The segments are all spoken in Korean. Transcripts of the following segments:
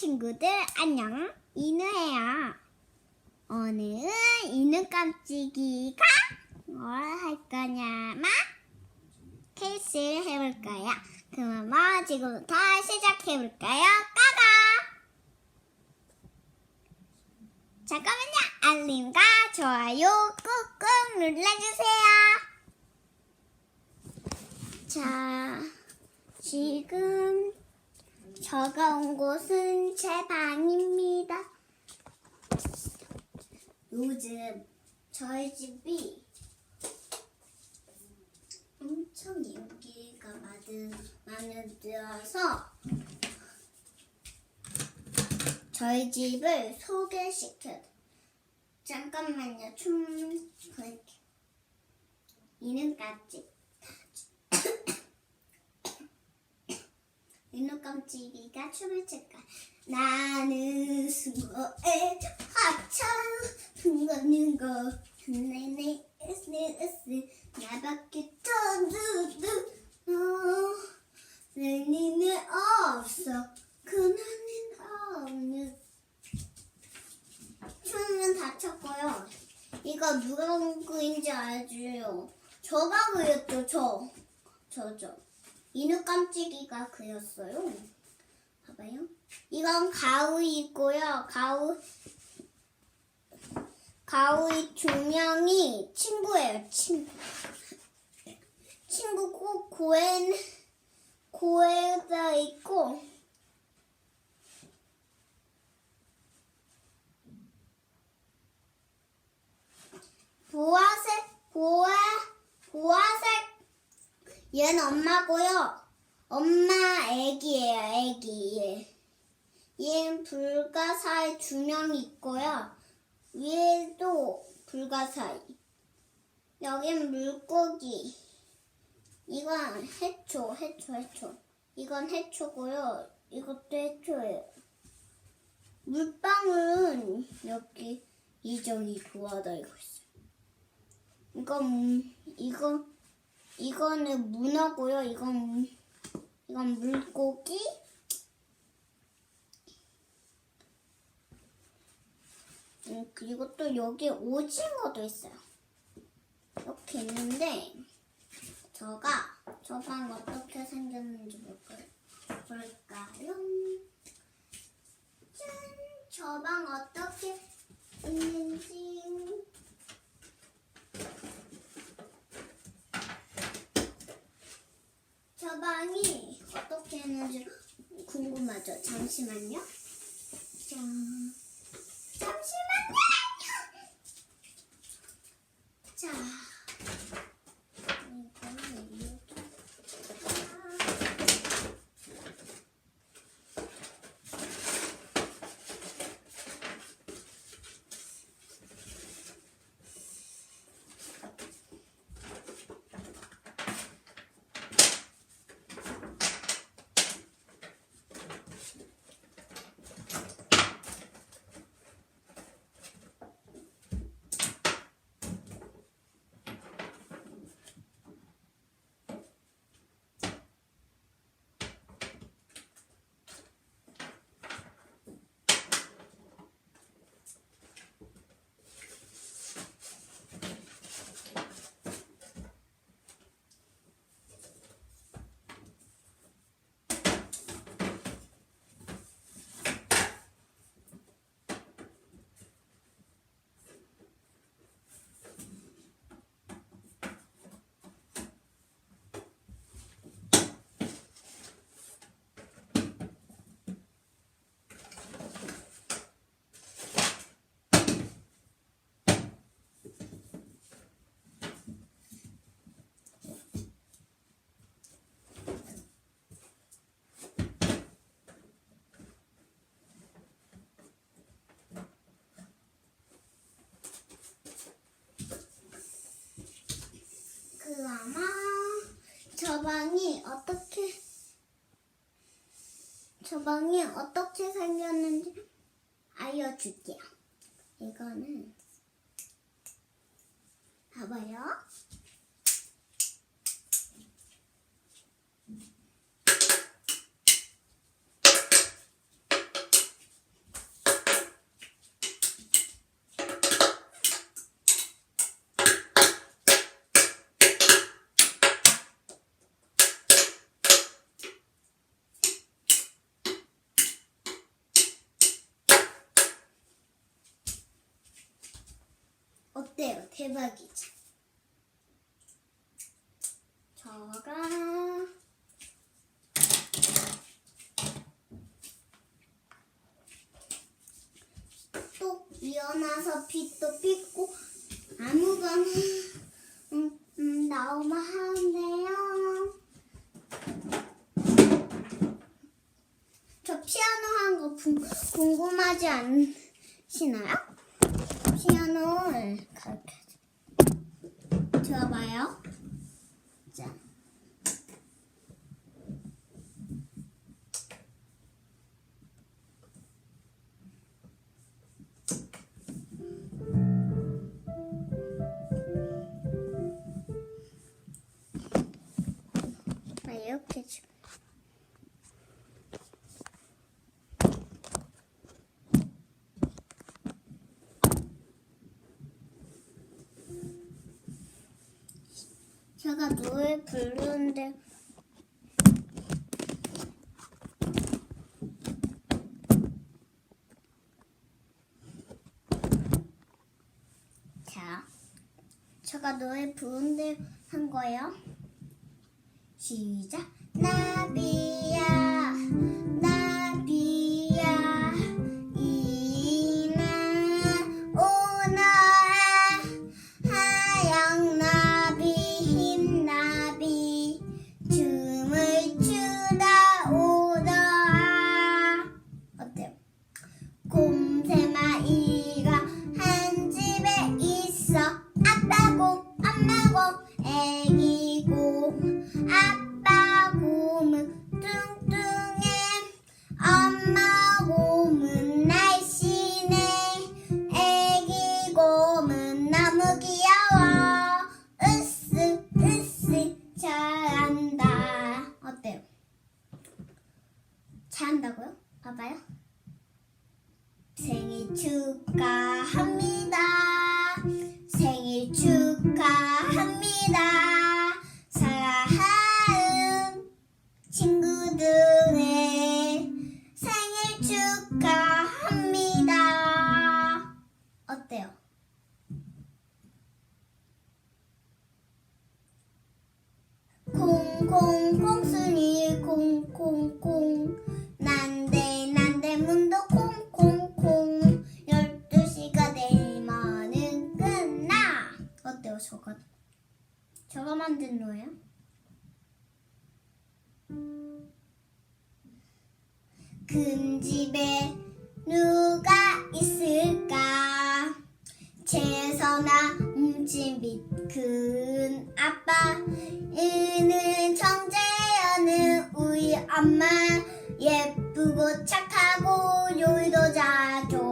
친구들 안녕 이누예요. 오늘은 이누 깜찍이가 뭘 할 거냐면 케이스를 해볼 거야. 그럼 뭐 지금부터 시작해볼까요? 까가! 잠깐만요. 알림과 좋아요 꾹꾹 눌러주세요. 자, 지금 저가 온 곳은 제 방입니다. 요즘 저희 집이 엄청 인기가 많은, 많아져서 저희 집을 소개시켜. 잠깐만요. 춤 이름까지. 깜찍이가 춤을 출까? 나는 숭어에 하찮 숭어는 거 네네 에스 에스 나밖에 터두두 너 내니는 없어 그나는 없는 춤은 다 췄고요. 이거 누가 그인지 알죠? 저가 그렸죠, 저. 저죠. 이누 깜찍이가 그렸어요. 이건 가우이고요. 가우 가우이 두 명이 친구예요. 친구. 친구고 고엔 고에다 있고 보아색 보아 보아색 얘는 엄마고요. 엄마 애기예요, 애기. 얘는 불가사의 두명 있고요. 위에도 불가사의. 여긴 물고기. 이건 해초, 해초, 해초. 이건 해초고요. 이것도 해초예요. 물방울은 여기 이정이 도와다니고 있어요. 이건 이거 이거는 문어고요. 이건 이건 물고기. 음, 그리고 또 여기 오징어도 있어요. 이렇게 있는데 저가 저방 어떻게 생겼는지 볼까요? 짠! 저방 어떻게 있는지 저 방이 어떻게 했는지 궁금하죠? 잠시만요. 자, 그 아마 저 방이 어떻게 저 방이 어떻게 생겼는지 알려줄게요. 이거는 봐봐요. 어때요? 대박이죠? 저가 또 일어나서 빛도 피고 아무거나 음, 음, 나오면 하는데요. 저 피아노 한 거 궁금하지 않으시나요? 피아노를 가르쳐줘. 들어봐요. 자. 아, 이렇게 주. 제가 노래 부르는데 자, 제가 노래 부르는데 한 거예요. 시작. 나비 엄마 곰은 날씬해 애기 곰은 너무 귀여워 으쓱 으쓱 잘한다 어때요? 잘한다고요? 봐봐요 생일 축하합니다. 콩콩 콩순이 콩콩콩. 난데 난데 문도 콩콩콩. 열두 시가 되면은 끝나. 어때요 저거? 저거 만든 노예요? 큰 집에 누가 있을까? 채서나 움찔빛 큰 아빠 이는 정재현은 우리 엄마. 예쁘고 착하고 요리도 잘줘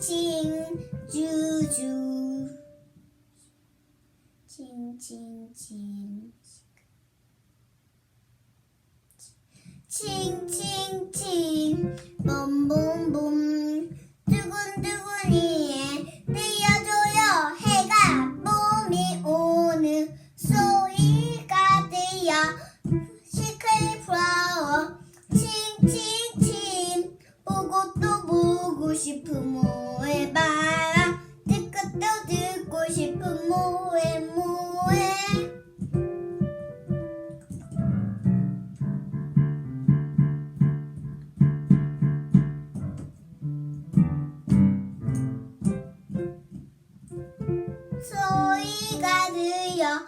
ching ju ju. Ching ching ching. Ching ching. Boom boom boom. 싶은 모에바라. 듣고 또 듣고 싶은 모에 모에. 소리가 들려